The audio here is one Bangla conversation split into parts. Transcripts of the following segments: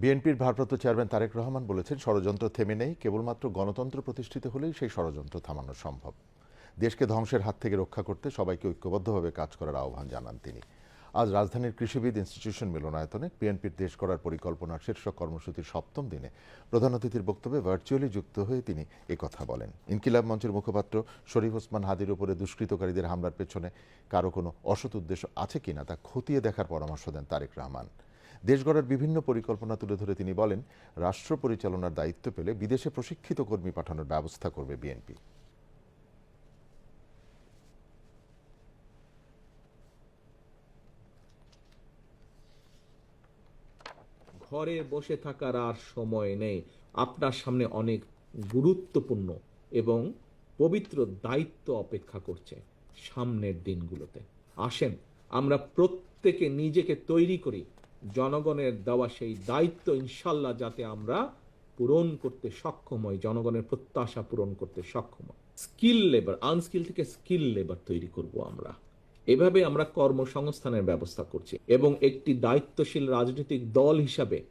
বিএনপির ভারপ্রাপ্ত চেয়ারম্যান তারেক রহমান বলেছেন, ষড়যন্ত্র থেমে নেই, কেবলমাত্র গণতন্ত্র প্রতিষ্ঠিত হলেই সেই ষড়যন্ত্র থামানো সম্ভব। দেশকে ধ্বংসের হাত থেকে রক্ষা করতে সবাইকে ঐক্যবদ্ধভাবে কাজ করার আহ্বান জানান তিনি। আজ রাজধানীর কৃষিবিদ ইনস্টিটিউশন মিলনায়তনে বিএনপির দেশ করার পরিকল্পনার শীর্ষক কর্মসূচির সপ্তম দিনে প্রধান অতিথির বক্তব্যে ভার্চুয়ালি যুক্ত হয়ে তিনি একথা বলেন। ইনকিলাব মঞ্চের মুখপাত্র শরীফ ওসমান হাদির উপরে দুষ্কৃতকারীদের হামলার পেছনে কারও কোনো অসৎ উদ্দেশ্য আছে কিনা তা খতিয়ে দেখার পরামর্শ দেন তারেক রহমান। দেশ গড়ার বিভিন্ন পরিকল্পনা তুলে ধরে তিনি বলেন, রাষ্ট্র পরিচালনার দায়িত্ব পেলে বিদেশে প্রশিক্ষিত কর্মী পাঠানোর ব্যবস্থা করবে বিএনপি। ঘরে বসে থাকার আর সময় নেই। আপনার সামনে অনেক গুরুত্বপূর্ণ এবং পবিত্র দায়িত্ব অপেক্ষা করছে সামনের দিনগুলোতে। আসেন, আমরা প্রত্যেকে নিজেকে তৈরি করি। জনগণের দেওয়া সেই দায়িত্ব ইনশাল্লাহ যাতে আমরা পূরণ করতে সক্ষম হই, জনগণের প্রত্যাশা পূরণ করতে সক্ষম হয় স্কিল লেবার আনস্কিল থেকে স্কিল লেবার তৈরি করব আমরা। এভাবে আমরা কর্মসংস্থানের ব্যবস্থা করছি এবং একটি দায়িত্বশীল রাজনৈতিক দল হিসাবে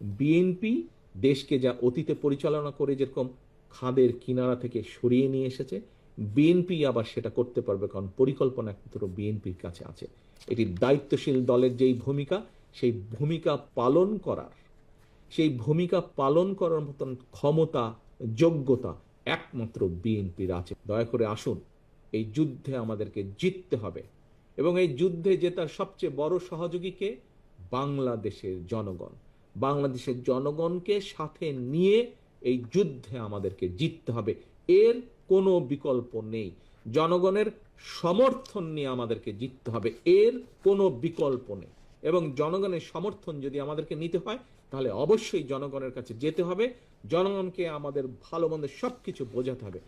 বিএনপি দেশকে যা অতীতে পরিচালনা করে যেরকম খাদের কিনারা থেকে সরিয়ে নিয়ে এসেছে বিএনপি আবার সেটা করতে পারবে কারণ পরিকল্পনা একমাত্র বিএনপির কাছে আছে। এটি দায়িত্বশীল দলের যেই ভূমিকা সেই ভূমিকা পালন করার, সেই ভূমিকা পালন করার মতন ক্ষমতা, যোগ্যতা একমাত্র বিএনপির আছে। দয়া করে আসুন, এই যুদ্ধে আমাদেরকে জিততে হবে এবং এই যুদ্ধে জেতার সবচেয়ে বড় সহযোগীকে বাংলাদেশের জনগণ। বাংলাদেশের জনগণকে সাথে নিয়ে এই যুদ্ধে আমাদেরকে জিততে হবে। এর কোনো বিকল্প নেই। জনগণের সমর্থন নিয়ে আমাদেরকে জিততে হবে। এর কোনো বিকল্প নেই। এবং জনগণের সমর্থন যদি আমাদেরকে নিতে হয়, তাহলে অবশ্যই জনগণের কাছে যেতে হবে। জনগণকে আমাদের ভালো মন্দ সব কিছু বোঝাতে হবে।